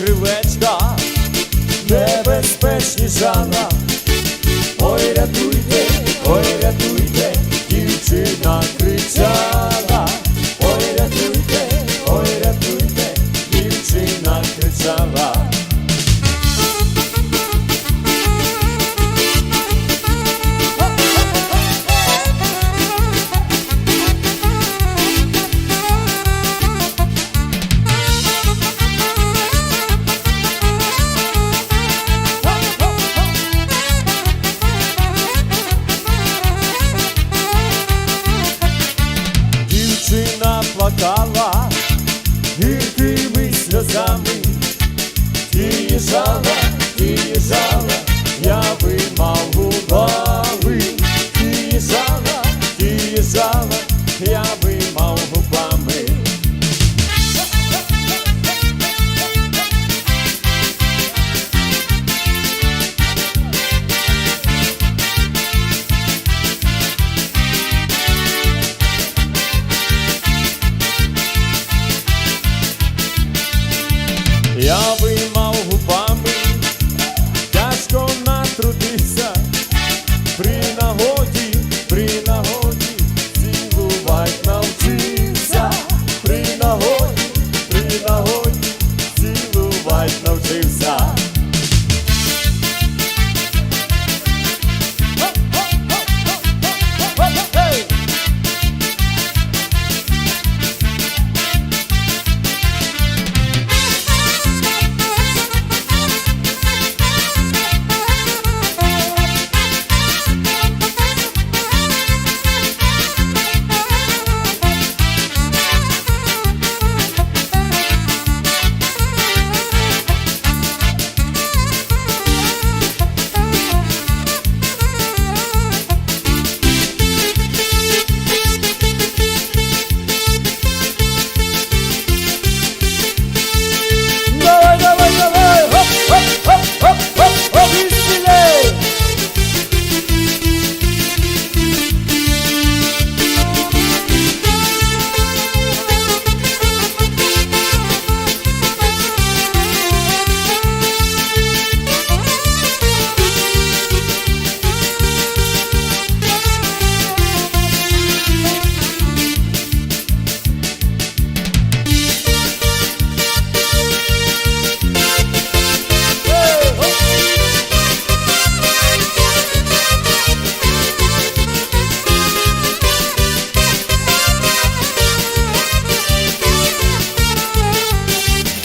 кривечка, небезпечні жана, ой рятуйте, ой рятуйте. come Я би